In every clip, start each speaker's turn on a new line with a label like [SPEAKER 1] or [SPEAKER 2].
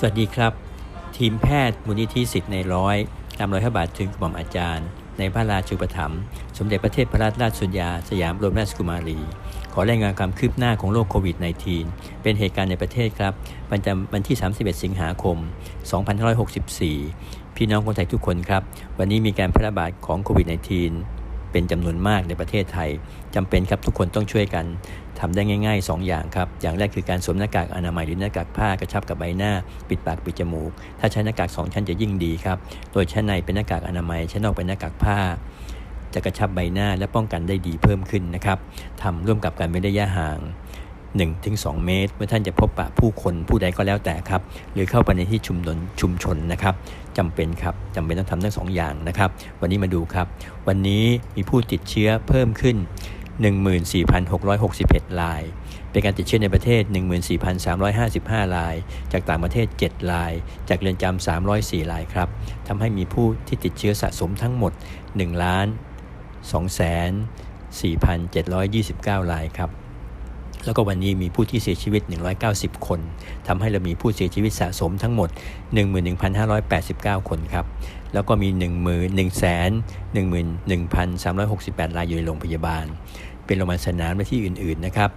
[SPEAKER 1] สวัสดีครับ ทีมแพทย์มูลนิธิสิทธิ์ในร้อยตามรอยพระบาทถึงกระหม่อมอาจารย์ ในพระราชูปถัมภ์สมเด็จพระเทพรัตนราชสุญญาสยามรมราชกุมารี ขอรายงานความคืบหน้าของโรคโควิด -19 เป็นเหตุการณ์ในประเทศครับประจำวันที่ 31 สิงหาคม 2564 พี่น้องคนไทยทุกคนครับ วันนี้มีการแพร่ระบาดของโควิด -19 เป็นจำนวนมากในประเทศไทยจำเป็นครับทุกคนต้องช่วยกันทำได้ง่าย ๆ 2 อย่างครับ อย่างแรกคือการสวมหน้ากากอนามัยหรือหน้ากากผ้ากระชับกับใบหน้า ปิดปากปิดจมูก ถ้าใช้หน้ากาก 2 ชั้นจะยิ่งดีครับ โดยชั้นในเป็นหน้ากากอนามัยชั้นนอกเป็นหน้ากากผ้า จะกระชับใบหน้าและป้องกันได้ดีเพิ่มขึ้นนะครับทำร่วมกับการเว้นระยะห่าง 1-2 เมตร เมื่อท่านจะพบปะผู้คนผู้ใดก็แล้วแต่ครับ หรือเข้าไปในที่ชุมชนชุมชนนะครับ จำเป็นครับจำเป็นต้องทำทั้งสองอย่างนะครับ วันนี้มาดูครับ วันนี้มีผู้ติดเชื้อเพิ่มขึ้น 14,661ราย เป็นการติดเชื้อในประเทศ 14,355ราย จากต่างประเทศ 7 ราย จากเรือนจำ304รายครับทำให้มีผู้ที่ติดเชื้อสะสมทั้งหมด1ล้าน2แสน4,729รายครับ แล้วก็วันนี้มีผู้ที่เสียชีวิต 190 คนทำให้เรามีผู้เสียชีวิตสะสมทั้งหมด 11,589 คนครับ แล้วก็มี 1 1 1 1 1,368 รายอยู่ในโรงพยาบาล เป็นโรงพยาบาลสนามและที่อื่น ๆ นะครับ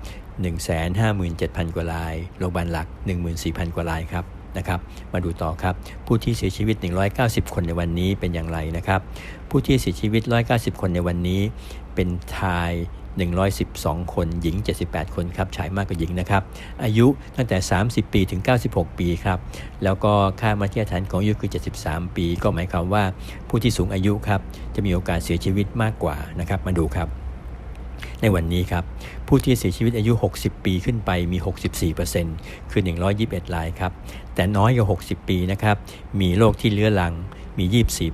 [SPEAKER 1] 157,000 กว่าราย โรงพยาบาลหลัก 14,000 กว่ารายครับนะครับมาดูต่อครับ ผู้ที่เสียชีวิต 190 คนในวันนี้เป็นอย่างไรนะครับ ผู้ที่เสียชีวิต 190 คนในวันนี้ เป็นชาย 112 คน หญิง 78 คนครับ ชายมากกว่าหญิงนะครับ อายุตั้งแต่ 30 ปีถึง 96 ปีครับ แล้วก็ค่ามาตรฐานของอายุคือ 73 ปี ก็หมายความว่าผู้ที่สูงอายุครับ จะมีโอกาสเสียชีวิตมากกว่านะครับ มาดูครับ ในวันนี้ครับ ผู้ที่เสียชีวิตอายุ 60 ปีขึ้นไปมี 64%คือ 121รายครับ แต่น้อยกว่า 60 ปีนะครับ มีโรคที่เลื้อรัง มี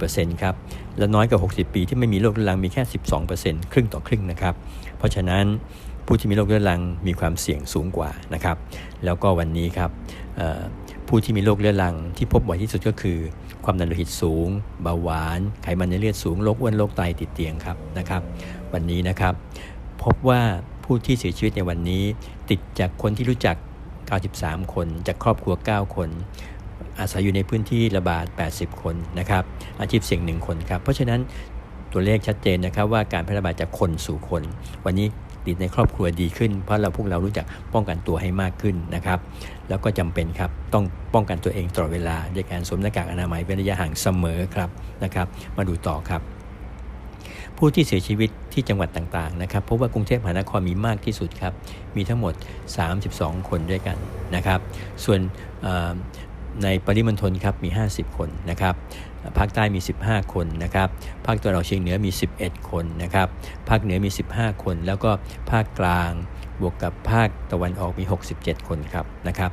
[SPEAKER 1] 24%ครับ และน้อยกว่า 60 ปีที่ไม่มีโรคเรื้อรังมีแค่ 12%ครึ่งต่อครึ่งนะครับ เพราะฉะนั้นผู้ที่มีโรคเรื้อรังมีความเสี่ยงสูงกว่านะครับ แล้วก็วันนี้ครับผู้ที่มีโรคเรื้อรังที่พบบ่อยที่สุดก็คือ ความดันโลหิตสูง เบาหวาน ไขมันในเลือดสูง โรคอ้วนโรคไตติดเตียงครับนะครับ วันนี้นะครับ พบว่าผู้ที่เสียชีวิตในวันนี้ ติดจากคนที่รู้จัก 93 คน จากครอบครัว 9 คน อาศัยอยู่ในพื้นที่ระบาด 80 คนนะครับ อาชีพเสี่ยงหนึ่งคนครับ เพราะฉะนั้นตัวเลขชัดเจนนะครับว่าการแพร่ระบาดจากคนสู่คน วันนี้ติดในครอบครัวดีขึ้น เพราะเราพวกเรารู้จักป้องกันตัวให้มากขึ้นนะครับ แล้วก็จำเป็นครับต้องป้องกันตัวเองตลอดเวลาด้วยการสวมหน้ากากอนามัยเป็นระยะห่างเสมอครับนะครับ มาดูต่อครับผู้ที่เสียชีวิตที่จังหวัดต่างๆนะครับพราะว่ากรุงเทพมหานครมีมากที่สุดครับ มีทั้งหมด 32 คนด้วยกันนะครับ ส่วน ในปริมณฑลครับมี 50 คนนะครับภาคใต้มี 15 คนนะครับภาคตะวันออกเฉียงเหนือมี 11 คนนะครับภาคเหนือมี 15 คน แล้วก็ภาคกลางบวกกับภาคตะวันออกมี 67 คนครับนะครับ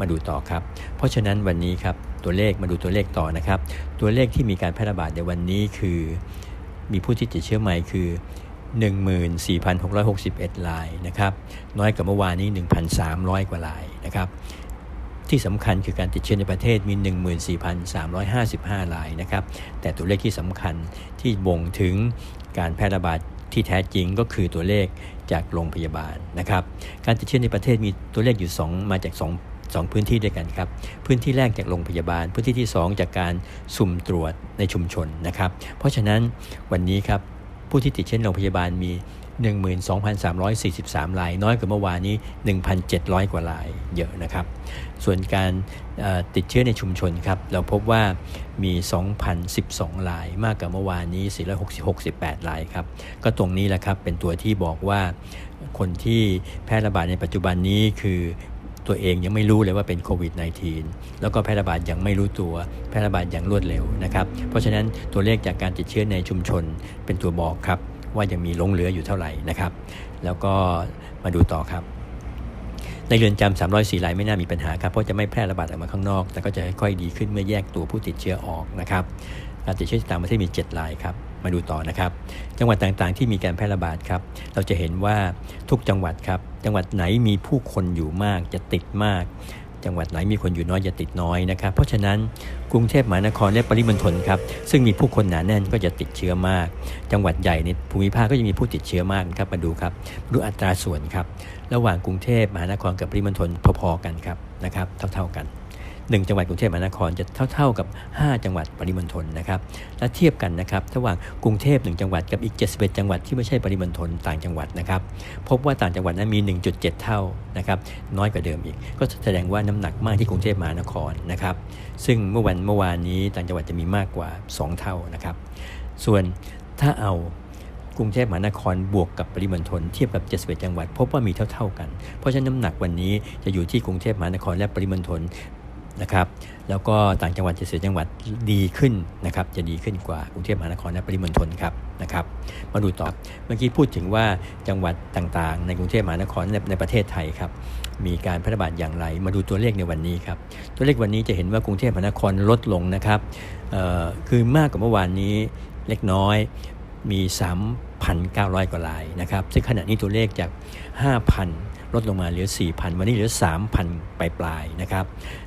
[SPEAKER 1] มาดูต่อครับ เพราะฉะนั้นวันนี้ครับตัวเลขมาดูตัวเลขต่อนะครับ ตัวเลขที่มีการแพร่ระบาดในวันนี้คือ มีผู้ที่ติดเชื้อใหม่คือ 14,661รายนะครับน้อยกว่าเมื่อวานนี้ 1,300 กว่ารายนะครับ ที่สำคัญคือการติดเชื้อในประเทศมี 14,355 รายนะครับ แต่ตัวเลขที่สำคัญที่บ่งถึงการแพร่ระบาดที่แท้จริงก็คือตัวเลขจากโรงพยาบาลนะครับ การติดเชื้อในประเทศมีตัวเลขอยู่ 2 มาจาก2สองพื้นที่ด้วยกันครับ พื้นที่แรกจากโรงพยาบาล พื้นที่ที่ 2 จากการสุ่มตรวจในชุมชนนะครับ เพราะฉะนั้นวันนี้ครับผู้ที่ติดเชื้อโรงพยาบาลมี 12,343 ราย น้อยกว่าเมื่อวานนี้ 1,700 กว่ารายเยอะนะครับ ส่วนการติดเชื้อในชุมชนครับ เราพบว่ามี 2,012 ราย มากกว่าเมื่อวานนี้ 468 รายครับ ก็ตรงนี้แหละครับ เป็นตัวที่บอกว่าคนที่แพร่ระบาดในปัจจุบันนี้คือตัวเองยังไม่รู้เลยว่าเป็นโควิด -19 แล้วก็แพร่ระบาดยังไม่รู้ตัว แพร่ระบาดอย่างรวดเร็วนะครับ เพราะฉะนั้นตัวเลขจากการติดเชื้อในชุมชนเป็นตัวบอกครับ ว่ายังมีลงเหลืออยู่เท่าไหร่นะครับ แล้วก็มาดูต่อครับ ในเรือนจำ304รายไม่น่ามีปัญหาครับ เพราะจะไม่แพร่ระบาดออกมาข้างนอก แต่ก็จะค่อยๆดีขึ้นเมื่อแยกตัวผู้ติดเชื้อออกนะครับการติดเชื้อต่างประเทศมี 7 รายครับ มาดูต่อนะครับ จังหวัดต่างๆ ที่มีการแพร่ระบาดครับ เราจะเห็นว่าทุกจังหวัดครับ จังหวัดไหนมีผู้คนอยู่มากจะติดมาก จังหวัดไหนมีคนอยู่น้อยจะติดน้อยนะครับ เพราะฉะนั้นกรุงเทพมหานครและปริมณฑลครับซึ่งมีผู้คนหนาแน่นก็จะติดเชื้อมาก จังหวัดใหญ่ในภูมิภาคก็จะมีผู้ติดเชื้อมากครับมาดูครับดูอัตราส่วนครับระหว่างกรุงเทพมหานครกับปริมณฑลพอๆกันครับนะครับเท่าๆกัน 1 จังหวัดกรุงเทพมหานครจะเท่า ๆกับ 5 จังหวัดปริมณฑลนะครับและเทียบกันนะครับระหว่างกรุงเทพ1จังหวัดกับอีก 71 จังหวัดที่ไม่ใช่ปริมณฑลต่างจังหวัดนะครับพบว่าต่างจังหวัดนั้นมี 1.7 เท่านะครับน้อยกว่าเดิมอีก ก็แสดงว่าน้ำหนักมากที่กรุงเทพมหานครนะครับซึ่งเมื่อวันเมื่อวานนี้ต่างจังหวัดจะมีมากกว่า 2 เท่านะครับส่วนถ้าเอากรุงเทพมหานครบวกกับปริมณฑลเทียบกับ 71 จังหวัด พบว่ามีเท่าๆกัน เพราะฉะนั้นน้ำหนักวันนี้จะอยู่ที่กรุงเทพมหานครและปริมณฑล นะครับแล้วก็ต่างจังหวัด71จังหวัดดีขึ้นนะครับจะดีขึ้นกว่ากรุงเทพมหานครและปริมณฑลครับนะครับมาดูต่อเมื่อกี้พูดถึงว่าจังหวัดต่างๆ ในกรุงเทพมหานครในประเทศไทยครับมีการแพร่ระบาดอย่างไร มาดูตัวเลขในวันนี้ครับตัวเลขวันนี้จะเห็นว่ากรุงเทพมหานครลดลงนะครับคือมากกว่าเมื่อวานนี้เล็กน้อยมี 3,900 กว่ารายนะครับซึ่งขณะนี้ตัวเลขจาก 5,000 ลดลงมาเหลือ 4,000 วันนี้เหลือ 3,000 ปลายปลายนะครับ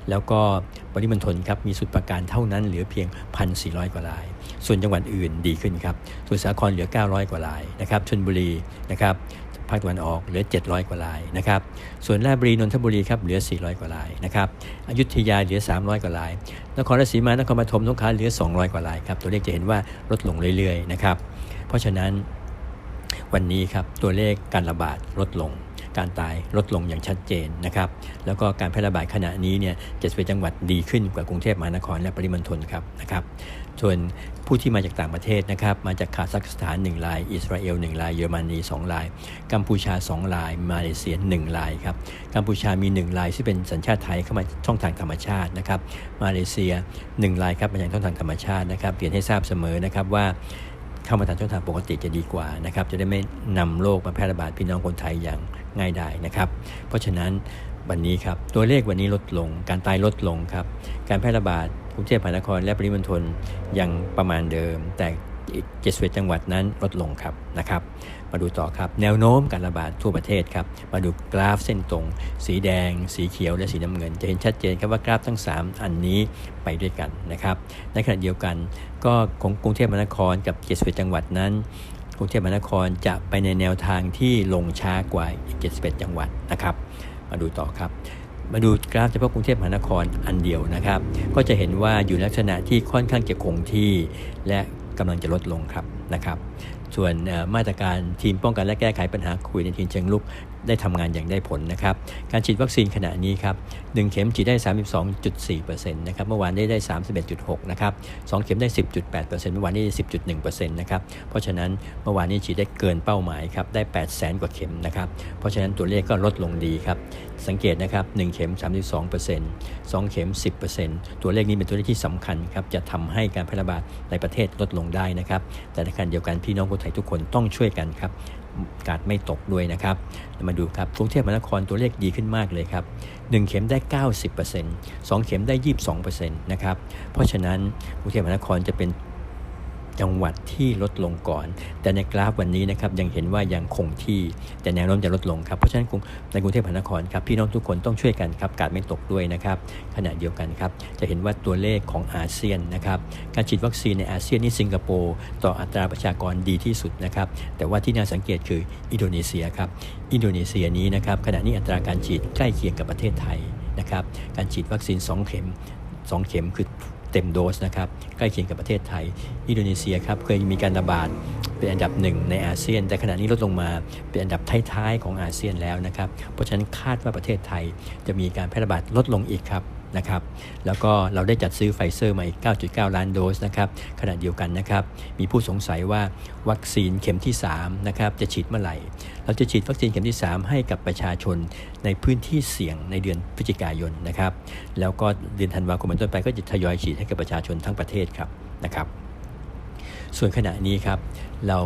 [SPEAKER 1] แล้วก็ปริมณฑลครับมีสุดประการเท่านั้นเหลือเพียง 1,400 กว่าราย ส่วนจังหวัดอื่นดีขึ้นครับสุสาครเหลือ 900 กว่ารายนะครับชนบุรีนะครับภาคตะวันออกเหลือ 700 กว่ารายนะครับ ส่วนราชบุรีนนทบุรีครับเหลือ 400 กว่ารายนะครับ อยุธยาเหลือ 300 กว่าราย นครราชสีมานครปฐมสงขลาเหลือ 200 กว่ารายครับ ตัวเลขจะเห็นว่าลดลงเรื่อยๆนะครับ เพราะฉะนั้นวันนี้ครับตัวเลขการระบาดลดลง การตายลดลงอย่างชัดเจนนะครับ แล้วก็การแพร่ระบาดขณะนี้เนี่ยจะเป็นจังหวัดดีขึ้นกว่ากรุงเทพมหานครและปริมณฑลครับนะครับส่วนผู้ที่มาจากต่างประเทศนะครับ มาจากคาซัคสถาน 1 ราย อิสราเอล 1 ราย เยอรมนี 2 ราย กัมพูชา 2 ราย มาเลเซีย 1 รายครับ กัมพูชามี 1 รายที่เป็นสัญชาติไทยเข้ามาช่องทางธรรมชาตินะครับ มาเลเซีย 1 รายครับมาจากช่องทางธรรมชาตินะครับเปลี่ยนให้ทราบเสมอนะครับว่าเข้ามาทางช่องทางปกติจะดีกว่านะครับ จะได้ไม่นำโรคมาแพร่ระบาดพี่น้องคนไทยอย่าง ง่ายไดายนะครับ เพราะฉะนั้นวันนี้ครับตัวเลขวันนี้ลดลง การตายลดลงครับ การแพร่ระบาดกรุงเทพมหานครและปริมณฑลยังประมาณเดิม แต่อีก71จังหวัดนั้นลดลงครับนะครับ มาดูต่อครับ แนวโน้มการระบาดทั่วประเทศครับ มาดูกราฟเส้นตรง สีแดง สีเขียวและสีน้ำเงิน จะเห็นชัดเจนครับว่ากราฟทั้ง 3 อันนี้ไปด้วยกันนะครับ ในขณะเดียวกันก็ของกรุงเทพมหานครกับ71จังหวัดนั้น รุงเทพมหานครจะไปในแนวทางที่ลงช้ากว่าอีก 71 จังหวัดนะครับ มาดูต่อครับ มาดูกราฟเฉพาะกรุงเทพมหานครอันเดียวนะครับ ก็จะเห็นว่าอยู่ลักษณะที่ค่อนข้างจะคงที่ และกำลังจะลดลงครับนะครับส่วนมาตรการทีมป้องกันและแก้ไขปัญหาคุยในทีมเชิงลุก ได้ทำงานอย่างได้ผลนะครับ การฉีดวัคซีนขณะนี้ครับ1เข็มฉีดได้ 32.4%นะครับ เมื่อวานได้ได้ 31.6 นะครับ 2 เข็มได้ 10.8%เมื่อวานนี้10.1%นะครับ เพราะฉะนั้นเมื่อวานนี้ฉีดได้เกินเป้าหมายครับ ได้ 8 0 0 0 0 0กว่าเข็มนะครับ เพราะฉะนั้นตัวเลขก็ลดลงดีครับ สังเกตนะครับ 1 เข็ม 32% 2 เข็ม 10%ตัวเลขนี้เป็นตัวเลขที่สำคัญครับ จะทำให้การแพร่ระบาดในประเทศลดลงได้นะครับ แต่ในขณะเดียวกันพี่น้องคนไทยทุกคนต้องช่วยกันครับ กาดไม่ตกด้วยนะครับมาดูครับกรุงเทพมหานครตัวเลขดีขึ้นมากเลยครับ 1 เข็มได้ 90% 2 เข็มได้ 22%นะครับเพราะฉะนั้นกรุงเทพมหานครจะเป็น จังหวัดที่ลดลงก่อน แต่ในกราฟวันนี้นะครับยังเห็นว่ายังคงที่แต่แนวโน้มจะลดลงครับเพราะฉะนั้นในกรุงเทพมหานครครับพี่น้องทุกคนต้องช่วยกันครับการไม่ตกด้วยนะครับขณะเดียวกันครับจะเห็นว่าตัวเลขของอาเซียนนะครับการฉีดวัคซีนในอาเซียนนี่สิงคโปร์ต่ออัตราประชากรดีที่สุดนะครับแต่ว่าที่น่าสังเกตคืออินโดนีเซียครับอินโดนีเซียนี้นะครับขณะนี้อัตราการฉีดใกล้เคียงกับประเทศไทยนะครับการฉีดวัคซีน 2 เข็ม 2 เข็มคือ เต็มโดสนะครับใกล้เคียงกับประเทศไทย อินโดนีเซียครับเคยมีการระบาดเป็นอันดับหนึ่งในอาเซียน แต่ขณะนี้ลดลงมาเป็นอันดับท้ายๆของอาเซียนแล้วนะครับ เพราะฉะนั้นคาดว่าประเทศไทยจะมีการแพร่ระบาดลดลงอีกครับ นะครับแล้วก็เราได้จัดซื้อไฟเซอร์มาอีก 9.9 ล้านโดสนะครับขณะเดียวกันนะครับมีผู้สงสัยว่าวัคซีนเข็มที่3นะครับจะฉีดเมื่อไหร่ เราจะฉีดวัคซีนเข็มที่ 3 ให้กับประชาชนในพื้นที่เสี่ยงในเดือนพฤศจิกายนนะครับแล้วก็เดือนธันวาคมเป็นต้นไปก็จะทยอยฉีดให้กับประชาชนทั้งประเทศครับนะครับส่วนขณะนี้ครับเรา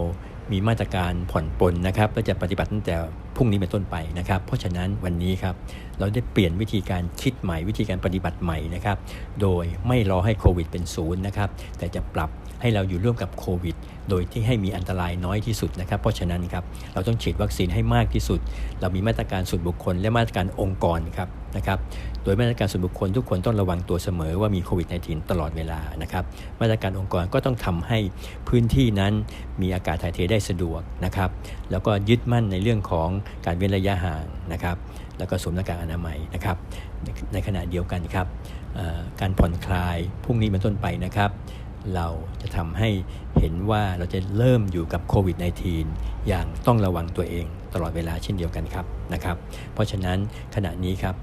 [SPEAKER 1] มีมาตรการผ่อนปลนนะครับก็จะปฏิบัติตั้งแต่ พรุ่งนี้เป็นต้นไปนะครับ เพราะฉะนั้นวันนี้ครับเราได้เปลี่ยนวิธีการคิดใหม่วิธีการปฏิบัติใหม่นะครับ โดยไม่รอให้โควิดเป็นศูนย์นะครับ แต่จะปรับให้เราอยู่ร่วมกับโควิด โดยที่ให้มีอันตรายน้อยที่สุดนะครับ เพราะฉะนั้นครับเราต้องฉีดวัคซีนให้มากที่สุด เรามีมาตรการส่วนบุคคล และมาตรการองค์กรครับนะครับ โดยมาตรการส่วนบุคคลทุกคนต้องระวังตัวเสมอว่ามีโควิด -19 ตลอดเวลานะครับ มาตรการองค์กรก็ต้องทำให้พื้นที่นั้นมีอากาศถ่ายเทได้สะดวกนะครับ แล้วก็ยึดมั่นในเรื่องของการเว้นระยะห่างนะครับแล้วก็สวมหน้ากากอนามัยนะครับในขณะเดียวกันครับการผ่อนคลายพรุ่งนี้เป็นต้นไปนะครับ เราจะทำให้เห็นว่าเราจะเริ่มอยู่กับโควิด -19 อย่างต้องระวังตัวเองตลอดเวลาเช่นเดียวกันครับนะครับเพราะฉะนั้นขณะนี้ครับ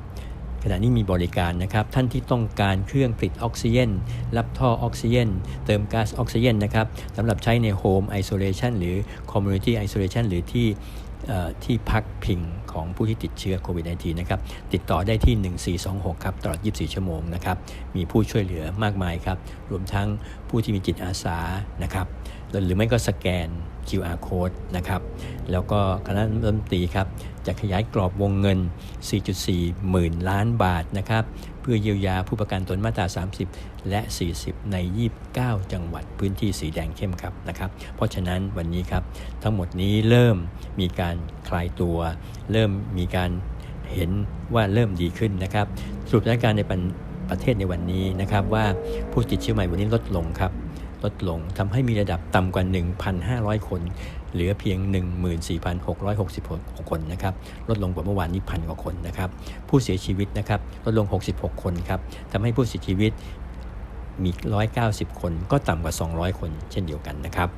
[SPEAKER 1] ขณะนี้มีบริการนะครับ ท่านที่ต้องการเครื่องผลิตออกซิเจนรับท่อออกซิเจนเติมก๊าซออกซิเจนนะครับสำหรับใช้ในโฮมไอโซเลชันหรือคอมมูนิตี้ไอโซเลชันหรือที่ ที่พักพิงของผู้ที่ติดเชื้อโควิด -19 นะครับ ติดต่อได้ที่ 1426 ครับ ตลอด 24 ชั่วโมงนะครับ มีผู้ช่วยเหลือมากมายครับ รวมทั้งผู้ที่มีจิตอาสานะครับ หรือไม่ก็สแกน QR code นะครับ แล้วก็คณะรัฐมนตรีครับ จะขยายกรอบวงเงิน 4.4 หมื่นล้านบาทนะครับ เพื่อเยียวยาผู้ประกันตนมาตรา 30 และ 40 ใน 29 จังหวัดพื้นที่สีแดงเข้มครับนะครับ เพราะฉะนั้นวันนี้ครับทั้งหมดนี้เริ่มมีการคลายตัว เริ่มมีการเห็นว่าเริ่มดีขึ้นนะครับสรุปสถานการณ์ในประเทศในวันนี้นะครับว่าผู้ติดเชื้อใหม่วันนี้ลดลงครับลดลงทำให้มีระดับต่ำกว่า 1,500 คน เหลือเพียง 14,666 คนนะครับลดลงกว่าเมื่อวานนี้พันกว่าคนนะครับผู้เสียชีวิตนะครับลดลง 66 คนครับทำให้ผู้เสียชีวิตมี 190 คน ก็ต่ำกว่า 200 คน เช่นเดียวกันนะครับ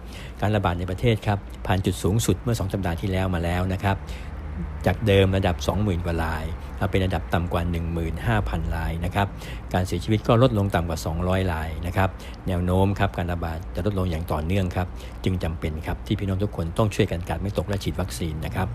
[SPEAKER 1] การระบาดในประเทศครับ ผ่านจุดสูงสุดเมื่อ 2 สัปดาห์ที่แล้วมาแล้วนะครับ จากเดิมระดับ 20,000 กว่ารายมาเป็นระดับต่ำกว่า 15,000รายนะครับ การเสียชีวิตก็ลดลงต่ำกว่า 200รายนะครับ แนวโน้มครับการระบาดจะลดลงอย่างต่อเนื่องครับ จึงจำเป็นครับที่พี่น้องทุกคนต้องช่วยกันการไม่ตกและฉีดวัคซีนนะครับ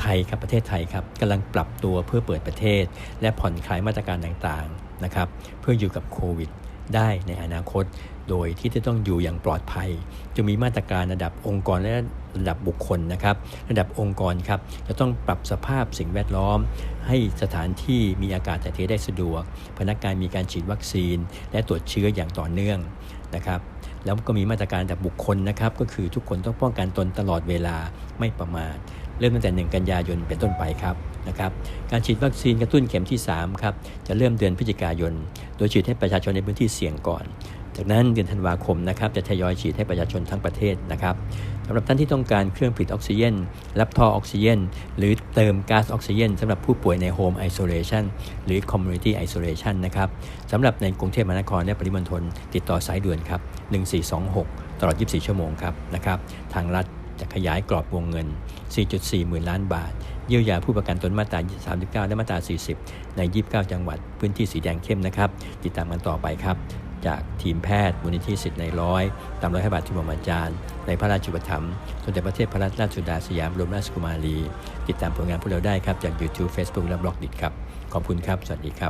[SPEAKER 1] ไทยครับประเทศไทยครับกำลังปรับตัวเพื่อเปิดประเทศ และผ่อนคลายมาตรการต่างๆนะครับเพื่ออยู่กับโควิดได้ในอนาคต โดยที่จะต้องอยู่อย่างปลอดภัย จะมีมาตรการระดับองค์กรและ ระดับบุคคลนะครับ ระดับองค์กรครับจะต้องปรับสภาพสิ่งแวดล้อม ให้สถานที่มีอากาศถ่ายเทได้สะดวก พนักงานมีการฉีดวัคซีน และตรวจเชื้ออย่างต่อเนื่องนะครับแล้วก็มีมาตรการระดับบุคคลนะครับ ก็คือทุกคนต้องป้องกันตนตลอดเวลาไม่ประมาทเริ่มตั้งแต่ 1 กันยายนเป็นต้นไปครับนะครับ การฉีดวัคซีนกระตุ้นเข็มที่ 3 ครับ จะเริ่มเดือนพฤศจิกายน โดยฉีดให้ประชาชนในพื้นที่เสี่ยงก่อน จากนั้นเดือนธันวาคมนะครับจะทยอยฉีดให้ประชาชนทั้งประเทศนะครับสำหรับท่านที่ต้องการเครื่องผลิตออกซิเจนรับท่อออกซิเจนหรือเติมก๊าซออกซิเจนสำหรับผู้ป่วยในโฮมไอโซเลชันหรือคอมมูนิตี้ไอโซเลชันนะครับสำหรับในกรุงเทพมหานครและปริมณฑลติดต่อสายด่วนครับ 1426 ตลอด 24 ชั่วโมงครับนะครับทางรัฐจะขยายกรอบวงเงิน 4.4 หมื่นล้านบาท เยียวยาผู้ประกันตนมาตรา 39 และมาตรา 40 ใน 29 จังหวัด พื้นที่สีแดงเข้มนะครับ ติดตามกันต่อไปครับ จากทีมแพทย์มูลนิธิสิทธิ์ในร้อยตามร้อยพระบาทที่มอาจารย์ ในพระราชบัถัมภ์สมเด็จพระเทพรัตนราชสุดาสยามรมราชกุมารี ติดตามผลงานพวกเราได้ครับ จาก YouTube Facebook และบล็อกดิครับ ขอบคุณครับ สวัสดีครับ